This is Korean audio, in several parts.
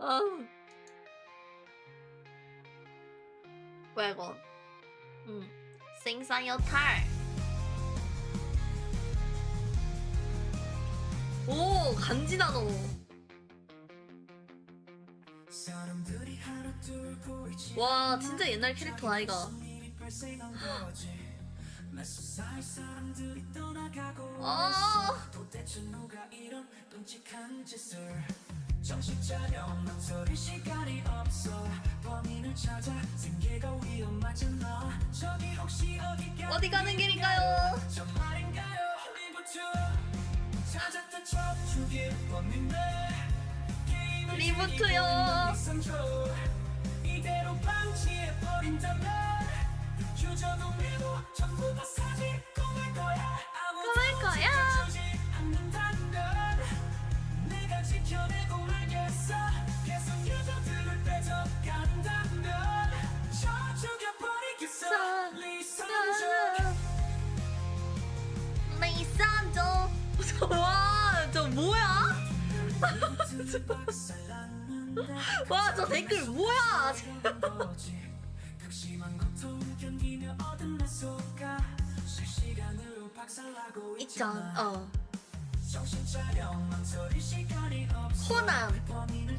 아. 뭐야 이거? 응. 생사여탈. 오 간지나노. 와 진짜 옛날 캐릭터 아이가. 아. 정신 차려 망설일 시간이 없어. 범인을 찾아 생계가 위험하잖아 저기 혹시 어디 가 어디 가는 길인가요? 저 말인가요? 리부트. 찾았다 첫 죽일 범인을 게임을 리부트요. 이상조. 이대로 방치해버린다면. 유저동네도 전부 다 사지 꺼낼 거야 와, 저 뭐야? 와, 저 댓글 뭐야? 있잖아 어. 정신 차려 망설일 시간이 없어 호남. 범인을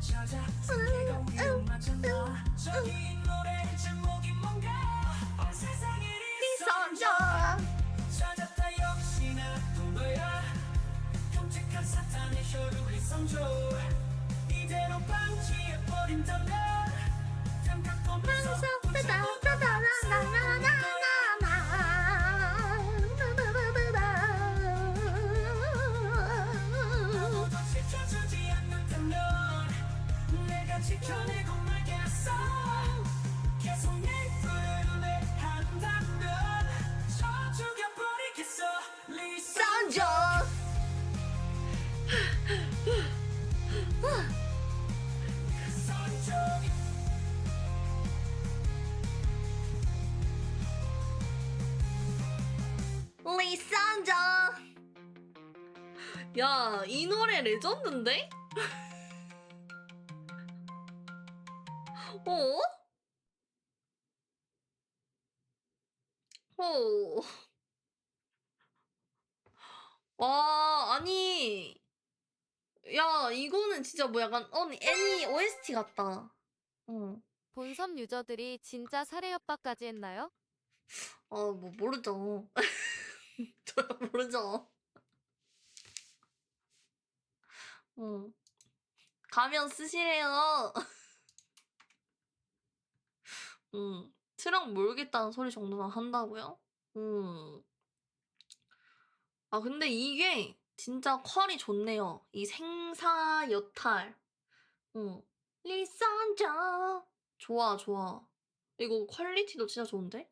리선조 이대로 방치해버린다면 않는다면 내가 지켜내고 말겠어 리산조. 야, 이 노래 레전드인데? 어? 어. 와, 아니. 야, 이거는 진짜 뭐 약간, 어, 애니 OST 같다. 어. 본섬 유저들이 진짜 살해 협박까지 했나요? 어, 뭐, 모르죠. 저 모르죠. 응. 가면 쓰시래요. 응. 트럭 몰겠다는 소리 정도만 한다고요? 응. 아, 근데 이게 진짜 퀄이 좋네요. 이 생사 여탈. 응. 리산자. 좋아, 좋아. 이거 퀄리티도 진짜 좋은데?